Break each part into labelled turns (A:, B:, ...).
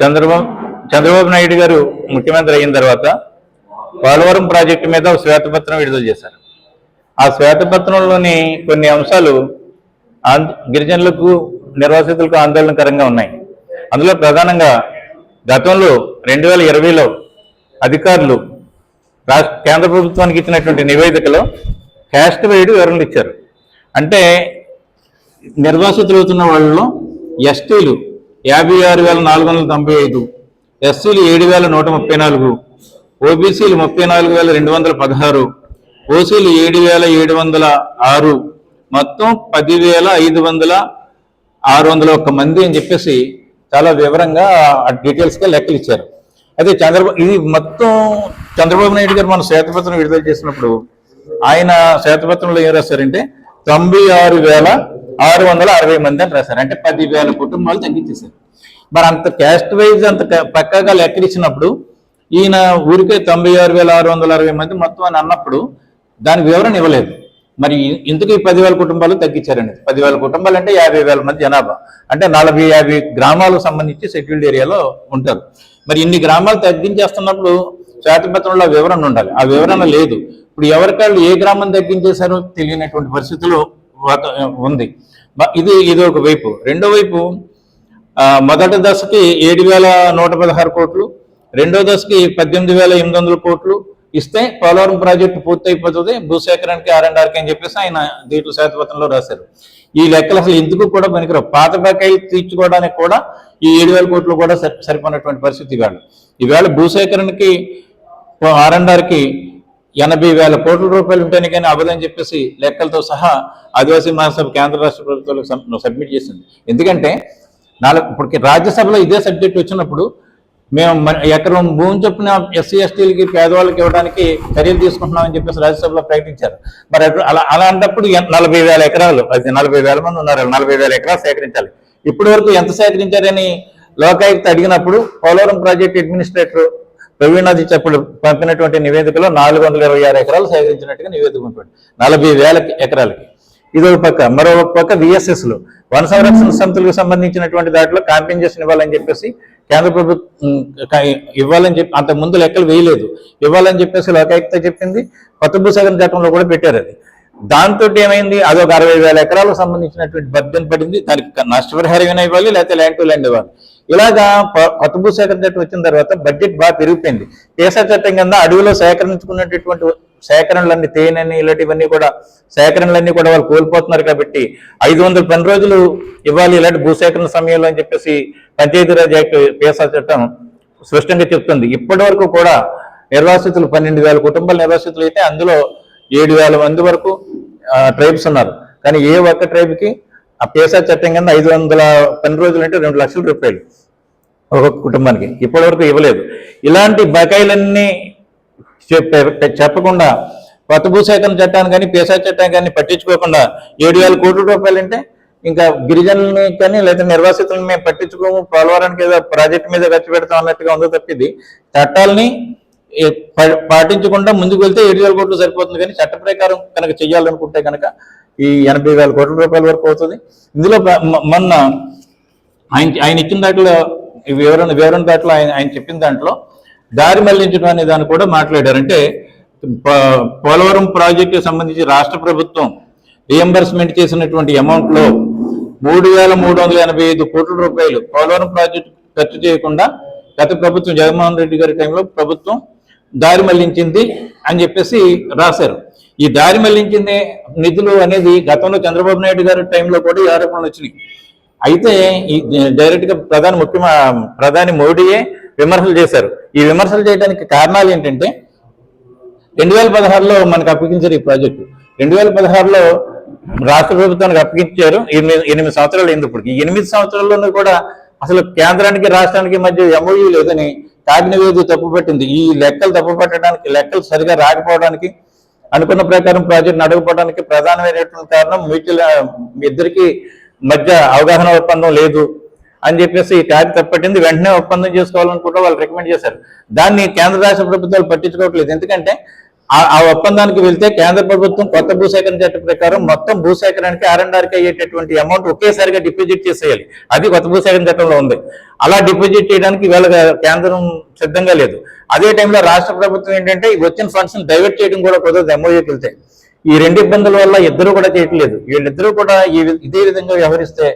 A: చంద్రబాబు చంద్రబాబు నాయుడు గారు ముఖ్యమంత్రి అయిన తర్వాత పోలవరం ప్రాజెక్టు మీద ఒక శ్వేతపత్రం విడుదల చేశారు. ఆ శ్వేతపత్రంలోని కొన్ని అంశాలు గిరిజనులకు నిర్వాసితులకు ఆందోళనకరంగా ఉన్నాయి. అందులో ప్రధానంగా గతంలో రెండు వేల ఇరవైలో అధికారులు రాష్ట్ర కేంద్ర ప్రభుత్వానికి ఇచ్చినటువంటి నివేదికలో క్యాస్ట్ వైడ్ వివరణలు ఇచ్చారు. అంటే నిర్వాసితులు అవుతున్న వాళ్ళలో ఎస్టీలు యాభై ఆరు వేల నాలుగు వందల తొంభై ఐదు ఎస్సీలు ఏడు వేల నూట ముప్పై నాలుగు ఓబీసీలు ముప్పై నాలుగు వేల రెండు వందల పదహారు ఓసీలు ఏడు వేల ఏడు వందల ఆరు మొత్తం పదివేల ఐదు వందల ఆరు వందల ఒక్క మంది అని చెప్పేసి చాలా వివరంగా ఆ డీటెయిల్స్గా లెక్కలు ఇచ్చారు. అయితే చంద్రబాబు ఇది మొత్తం చంద్రబాబు నాయుడు గారు మన శ్వేతపత్రం విడుదల చేసినప్పుడు ఆయన శ్వేతపత్రంలో ఏం రాశారంటే తొంభై ఆరు వేల ఆరు వందల అరవై మంది అని రాశారు అంటే పది వేల కుటుంబాలు తగ్గించేశారు. మరి అంత క్యాస్ట్ వైజ్ అంత పక్కగా పక్కాగా ఈయన ఊరికే తొంభై ఆరు వేల ఆరు వందల అరవై మంది మొత్తం అని అన్నప్పుడు దాని వివరణ ఇవ్వలేదు. మరి ఇందుకు ఈ పదివేల కుటుంబాలు తగ్గించారండి. పదివేల కుటుంబాలు అంటే యాభై వేల మంది జనాభా. అంటే నలభై యాభై గ్రామాలకు సంబంధించి షెడ్యూల్డ్ ఏరియాలో ఉంటారు. మరి ఇన్ని గ్రామాలు తగ్గించేస్తున్నప్పుడు శ్వేతపత్రంలో వివరణ ఉండాలి. ఆ వివరణ లేదు. ఇప్పుడు ఎవరికాళ్ళు ఏ గ్రామం తగ్గించేశారో తెలియనటువంటి పరిస్థితులు ఉంది. ఇది ఇది ఒక వైపు. రెండో వైపు మొదటి దశకి ఏడు వేల నూట పదహారు కోట్లు రెండో దశకి పద్దెనిమిది వేల ఎనిమిది వందల కోట్లు ఇస్తే పోలవరం ప్రాజెక్టు పూర్తయిపోతుంది భూసేకరణకి ఆర్ఎండ్ఆర్కి అని చెప్పేసి ఆయన దీంట్లో శాతపత్రంలో రాశారు. ఈ లెక్కలు అసలు ఎందుకు కూడా పనికిరావు. పాత బకాయిలు తీర్చుకోవడానికి కూడా ఈ ఏడు వేల కోట్లు కూడా సరి- సరిపోయినటువంటి పరిస్థితి ఇవాళ. ఈవేళ భూసేకరణకి ఆర్ఎండ్ఆర్కి ఎనభై వేల కోట్ల రూపాయలు ఉంటాయని కానీ అవ్వదని చెప్పేసి లెక్కలతో సహా ఆదివాసీ మహాసభ కేంద్ర రాష్ట్ర ప్రభుత్వాలకు సబ్మిట్ చేసింది. ఎందుకంటే నాలుగు ఇప్పటికి రాజ్యసభలో ఇదే సబ్జెక్ట్ వచ్చినప్పుడు మేము ఎకరం భూమి చొప్పున ఎస్సీ ఎస్టీలకి పేదవాళ్ళకి ఇవ్వడానికి చర్యలు తీసుకుంటున్నామని చెప్పేసి రాజ్యసభలో ప్రకటించారు. మరి అలా అలాంటప్పుడు నలభై వేల ఎకరాలు అది నలభై వేల మంది ఉన్నారు నలభై వేల ఎకరాలు సేకరించాలి. ఇప్పటి వరకు ఎంత సేకరించారని లోకాయుక్త అడిగినప్పుడు పోలవరం ప్రాజెక్ట్ అడ్మినిస్ట్రేటర్ ప్రవీణాది చెప్పుడు పంపినటువంటి నివేదికలో నాలుగు వందల ఇరవై ఆరు ఎకరాలు సేకరించినట్టుగా నివేదిక ఉంటుంది నలభై వేల ఎకరాలకి. ఇది ఒక పక్క. మరో పక్క విఎస్ఎస్లో వన సంరక్షణ సంస్థలకు సంబంధించినటువంటి దాంట్లో కాంపెన్సేషన్ ఇవ్వాలని చెప్పేసి కేంద్ర ప్రభుత్వం ఇవ్వాలని చెప్పి అంత ముందు లెక్కలు వేయలేదు. ఇవ్వాలని చెప్పేసి లోకాయుక్త చెప్పింది. కొత్త భూసేకరణ చట్టంలో కూడా పెట్టారు అది. దాంతో ఏమైంది? అదొక అరవై వేల ఎకరాలకు సంబంధించినటువంటి బద్దెన పడింది. దానికి క- నష్టపరిహారం ఇవ్వాలి లేకపోతే ల్యాండ్ టు ల్యాండ్ ఇవ్వాలి. ఇలాగా ప- కొత్త భూసేకరణ చట్టం వచ్చిన తర్వాత బడ్జెట్ బాగా పెరిగిపోయింది. కేసా చట్టం కింద అడవిలో సేకరించుకున్నటువంటి సేకరణలన్నీ తేనెని ఇలాంటివన్నీ కూడా సేకరణలన్నీ కూడా వాళ్ళు కోల్పోతున్నారు కాబట్టి ఐదు వందల పని రోజులు ఇవ్వాలి ఇలాంటి భూసేకరణ సమయంలో అని చెప్పేసి పంచాయతీరాజ్ యాక్ట్ కేసా చట్టం స్పష్టంగా చెప్తుంది. ఇప్పటి వరకు కూడా నిర్వాసితులు పన్నెండు వేల కుటుంబాల నిర్వాసితులు అయితే అందులో ఏడు వేల మంది వరకు ట్రైబ్స్ ఉన్నారు. కానీ ఏ ఒక్క ట్రైబ్కి ఆ పేసా చట్టం కింద ఐదు వందల పని రోజులు అంటే రెండు లక్షల రూపాయలు ఒక్కొక్క కుటుంబానికి. ఇప్పటివరకు ఇవ్వలేదు. ఇలాంటి బకాయిలన్నీ చెప్ప- చెప్పకుండా కొత్త భూసేకరణ చట్టాన్ని కానీ పేసా చట్టాన్ని కానీ పట్టించుకోకుండా ఏడు వేల కోట్ల రూపాయలు అంటే ఇంకా గిరిజనుల్ని కానీ లేదా నిర్వాసితులను మేము పట్టించుకోము పోలవరానికి ఏదో ప్రాజెక్ట్ మీద ఖర్చు పెడతాం అన్నట్టుగా ఉందో తప్పిది. చట్టాలని పాటించకుండా ముందుకు వెళ్తే ఏడు వేల కోట్లు సరిపోతుంది కానీ చట్ట ప్రకారం కనుక చేయాలనుకుంటే కనుక ఈ ఎనభై వేల కోట్ల రూపాయల వరకు అవుతుంది. ఇందులో మొన్న ఆయన ఆయన ఇచ్చిన దాంట్లో ఈ వివరణ వివరణ దాంట్లో ఆయన ఆయన చెప్పిన దాంట్లో దారి మళ్ళించడం అనే దాన్ని కూడా మాట్లాడారు. అంటే పోలవరం ప్రాజెక్టు సంబంధించి రాష్ట్ర ప్రభుత్వం రియంబర్స్మెంట్ చేసినటువంటి అమౌంట్లో మూడు వేల మూడు వందల ఎనభై ఐదు కోట్ల రూపాయలు పోలవరం ప్రాజెక్టు ఖర్చు చేయకుండా గత ప్రభుత్వం జగన్మోహన్ రెడ్డి గారి టైంలో ప్రభుత్వం దారి మళ్ళించింది అని చెప్పేసి రాశారు. ఈ దారి మళ్ళించింది నిధులు అనేది గతంలో చంద్రబాబు నాయుడు గారి టైంలో కూడా ఈ ఆరోపణలు వచ్చినాయి. అయితే ఈ డైరెక్ట్గా ప్రధాని ముఖ్యమ ప్రధాని మోడీయే విమర్శలు చేశారు. ఈ విమర్శలు చేయడానికి కారణాలు ఏంటంటే రెండు వేల పదహారులో మనకు అప్పగించారు ఈ ప్రాజెక్టు. రెండు వేల పదహారులో రాష్ట్ర ప్రభుత్వానికి అప్పగించారు. ఎనిమిది ఎనిమిది సంవత్సరాలు అయింది ఇప్పటికి. ఎనిమిది సంవత్సరాల్లోనూ కూడా అసలు కేంద్రానికి రాష్ట్రానికి మధ్య ఎంఓయూ లేదని కాగ్నివేది తప్పు పెట్టింది. ఈ లెక్కలు తప్పు పెట్టడానికి లెక్కలు సరిగా రాకపోవడానికి అనుకున్న ప్రకారం ప్రాజెక్ట్ నడకపోవడానికి ప్రధానమైనటువంటి కారణం మీటిల ఇద్దరికి మధ్య అవగాహన ఒప్పందం లేదు అని చెప్పేసి ఈ ట్యాగ్ తప్పట్టింది వెంటనే ఒప్పందం చేసుకోవాలనుకుంటే వాళ్ళు రికమెండ్ చేశారు. దాన్ని కేంద్ర రాష్ట్ర ప్రభుత్వాలు పట్టించుకోవట్లేదు. ఎందుకంటే ఆ- ఆ ఒప్పందానికి వెళ్తే కేంద్ర ప్రభుత్వం కొత్త భూసేకరణ చట్టం ప్రకారం మొత్తం భూసేకరణకి ఆర్ అండ్ ఆర్కి అయ్యేటటువంటి అమౌంట్ ఒకేసారిగా డిపాజిట్ చేసేయాలి. అది కొత్త భూసేకరణ చట్టంలో ఉంది. అలా డిపాజిట్ చేయడానికి వీళ్ళ కేంద్రం సిద్ధంగా లేదు. అదే టైంలో రాష్ట్ర ప్రభుత్వం ఏంటంటే వచ్చిన ఫండ్స్ డైవర్ట్ చేయడం కూడా కుదరదు ఎంఓఏకి వెళ్తే. ఈ రెండు ఇబ్బందుల వల్ల ఇద్దరు కూడా చేయట్లేదు. వీళ్ళిద్దరూ కూడా ఈ ఇదే విధంగా వ్యవహరిస్తే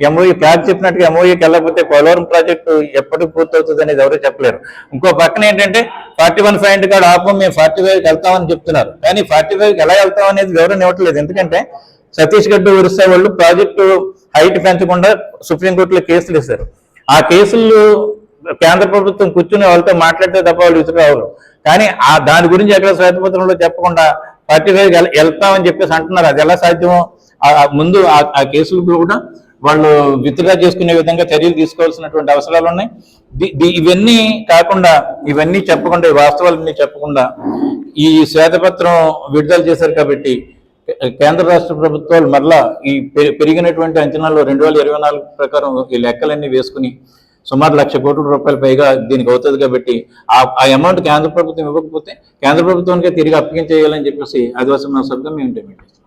A: ఎంఓఈ ప్లాన్ చెప్పినట్టుగా ఎంఓఈకి వెళ్ళకపోతే పోలవరం ప్రాజెక్టు ఎప్పటికి పూర్తవుతుంది అనేది ఎవరు చెప్పలేరు. ఇంకో పక్కన ఏంటంటే ఫార్టీ వన్ పాయింట్ కాడ ఆపం మేము ఫార్టీ ఫైవ్కి వెళ్తామని చెప్తున్నారు. కానీ ఫార్టీ ఫైవ్కి ఎలా వెళ్తాం అనేది వివరణ ఇవ్వట్లేదు. ఎందుకంటే ఛత్తీస్గఢ్ ఒరిస్సా వాళ్ళు ప్రాజెక్టు హైట్ పెంచకుండా సుప్రీంకోర్టులో కేసులు ఇస్తారు ఆ కేసులు కేంద్ర ప్రభుత్వం కూర్చుని వాళ్ళతో మాట్లాడితే తప్ప వాళ్ళు విసుకురావరు కానీ ఆ దాని గురించి ఎక్కడ శ్వేతపత్రంలో చెప్పకుండా ఫార్టీ ఫైవ్ వెళ్తామని చెప్పేసి అంటున్నారు. అది ఎలా సాధ్యమో ముందు ఆ కేసులు కూడా వాళ్ళు విత్డ్రా చేసుకునే విధంగా చర్యలు తీసుకోవాల్సినటువంటి అవసరాలు ఉన్నాయి. ఇవన్నీ కాకుండా ఇవన్నీ చెప్పకుండా వాస్తవాలన్నీ చెప్పకుండా ఈ శ్వేతపత్రం విడుదల చేశారు కాబట్టి కేంద్ర రాష్ట్ర ప్రభుత్వాలు మరలా ఈ పెరిగినటువంటి అంచనాలు రెండు వేల ఇరవై నాలుగు ప్రకారం ఈ లెక్కలన్నీ వేసుకుని సుమారు లక్ష కోట్ల రూపాయల పైగా దీనికి అవుతుంది కాబట్టి ఆ ఆ అమౌంట్ కేంద్ర ప్రభుత్వం ఇవ్వకపోతే కేంద్ర ప్రభుత్వానికి తిరిగి అప్పగించేయాలని చెప్పేసి ఆదివాసీ మహాసభగా మేము డిమాండ్ చేస్తాం